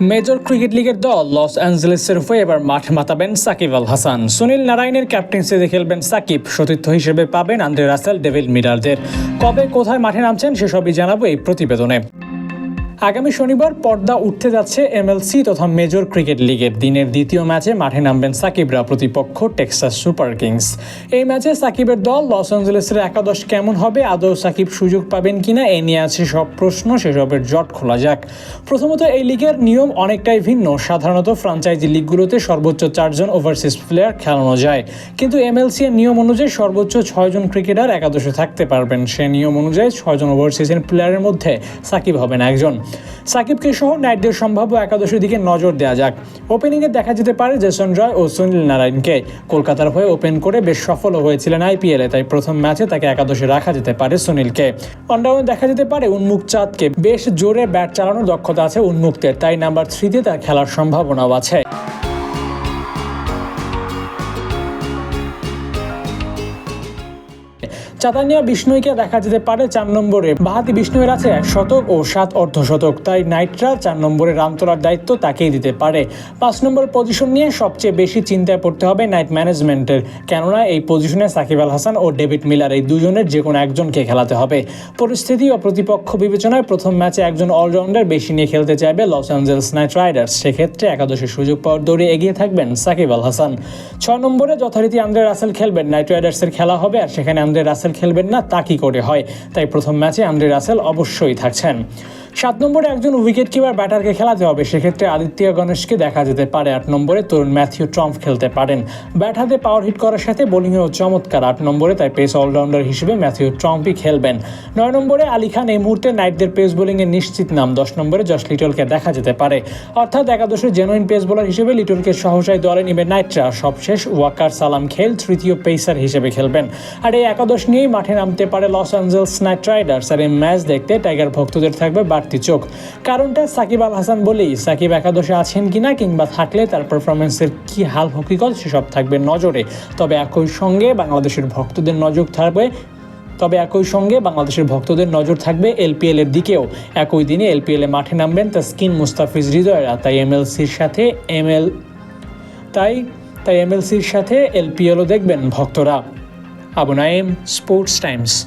Major cricket লিগের দল loss অ্যাঞ্জেলেসের হয়ে এবার মাঠ মাতাবেন সাকিব আল হাসান। সুনীল নারায়ণের ক্যাপ্টেন্সিতে খেলবেন সাকিব। সতীর্থ হিসেবে পাবেন আন্দ্রে রাসেল ডেভিল মিরারদের কবে কোথায় মাঠে নামছেন সেসবই জানাব এই প্রতিবেদনে। আগামী শনিবার পর্দা উঠতে যাচ্ছে এমএলসি তথা মেজর ক্রিকেট লিগের। দিনের দ্বিতীয় ম্যাচে মাঠে নামবেন সাকিবরা প্রতিপক্ষ টেক্সাস সুপার কিংস। এই ম্যাচে সাকিবের দল লস অ্যাঞ্জেলেসের একাদশ কেমন হবে, আদৌ সাকিব সুযোগ পাবেন কিনা, এ নিয়ে আছে সব প্রশ্ন, সেসবের জট খোলা যাক। প্রথমত, এই লিগের নিয়ম অনেকটাই ভিন্ন। সাধারণত ফ্রাঞ্চাইজি লিগগুলোতে সর্বোচ্চ চারজন ওভারসিজ প্লেয়ার খেলানো যায়। কিন্তু এমএলসি এর নিয়ম অনুযায়ী সর্বোচ্চ ছয়জন ক্রিকেটার একাদশে থাকতে পারবেন। সে নিয়ম অনুযায়ী ছয়জন ওভারসিজের প্লেয়ারের মধ্যে সাকিব হবেন একজন। সাকিবকে সহ নাইটদের সম্ভাব্য একাদশের দিকে নজর দেওয়া যাক। ওপেনিংয়ে দেখা যেতে পারে জেসন রয় ও সুনীল নারায়ণকে। কলকাতার হয়ে ওপেন করে বেশ সফলও হয়েছিলেন আইপিএলে তাই প্রথম ম্যাচে তাকে একাদশে রাখা যেতে পারে সুনীলকে। অনডাউনে দেখা যেতে পারে উন্মুখ চাঁদকে। বেশ জোরে ব্যাট চালানোর দক্ষতা আছে উন্মুক্তের, তাই নাম্বার থ্রিতে তার খেলার সম্ভাবনাও আছে। চাতানিয়া বিষ্ণুইকে দেখা যেতে পারে চার নম্বরে। বাহাতি বিষ্ণুয়ের আছে এক শতক ও সাত অর্ধশতক, তাই নাইটরা চার নম্বরে রান তোলার দায়িত্ব তাকেই দিতে পারে। পাঁচ নম্বর পজিশন নিয়ে সবচেয়ে বেশি চিন্তায় পড়তে হবে নাইট ম্যানেজমেন্টের, কেননা এই পজিশনে সাকিব আল হাসান ও ডেভিড মিলার এই দুজনের যে কোনো একজনকে খেলাতে হবে। পরিস্থিতি ও প্রতিপক্ষ বিবেচনায় প্রথম ম্যাচে একজন অলরাউন্ডার বেশি নিয়ে খেলতে চাইবে লস অ্যাঞ্জেলস নাইট রাইডার্স, সেক্ষেত্রে একাদশের সুযোগ পাওয়ার দৌড়ে এগিয়ে থাকবেন সাকিব আল হাসান। ছয় নম্বরে যথারীতি আন্দ্রে রাসেল খেলবেন, নাইট রাইডার্সের খেলা হবে আর সেখানে আন্দ্রে রাসেল খেলবেন না, তা কি করে হয়? তাই প্রথম ম্যাচে আন্দ্রে রাসেল অবশ্যই থাকছেন। সাত নম্বরে একজন উইকেট কিপার ব্যাটারকে খেলাতে হবে, সেক্ষেত্রে আদিত্য গণেশকে দেখা যেতে পারে। আট নম্বরে তরুণ ম্যাথিউ ট্রাম্প খেলতে পারেন। ব্যাট হাতে পাওয়ার হিট করার সাথে বোলিংয়েও চমৎকার। আট নম্বরে তাই পেস অলরাউন্ডার হিসেবে ম্যাথিউ ট্রাম্পই খেলবেন। নয় নম্বরে আলী খান এই মুহূর্তে নাইটদের পেস বোলিংয়ে নিশ্চিত নাম। দশ নম্বরে জশ লিটলকে দেখা যেতে পারে। অর্থাৎ একাদশের জেনুইন পেস বোলার হিসেবে লিটলকে সহসায় দলে নিবে নাইটরা। সবশেষ ওয়াকার সালাম খেল তৃতীয় পেসার হিসেবে খেলবেন। আর এই একাদশ নিয়েই মাঠে নামতে পারে লস অ্যাঞ্জেলস নাইট রাইডার্স। আর এই ম্যাচ দেখতে টাইগার ভক্তদের থাকবে বাড়তি চোখ। কারণটা সাকিব আল হাসান বলেই, সাকিব একাদশে আছেন কিনা কিংবা থাকলে তার পারফরমেন্সের কি হাল হকিকত সেসব থাকবে নজরে। তবে একই সঙ্গে বাংলাদেশের ভক্তদের নজর থাকবে, তবে একই সঙ্গে বাংলাদেশের ভক্তদের নজর থাকবে এলপিএল এর দিকেও। একই দিনে এলপিএল এ মাঠে নামবেন তাস্কিন মুস্তাফিজ হৃদয়রা তাই এমএলসির সাথে এমএল তাই তাই এমএলসির সাথে এলপিএলও দেখবেন ভক্তরা। अब नए स्पोर्ट्स टाइम्स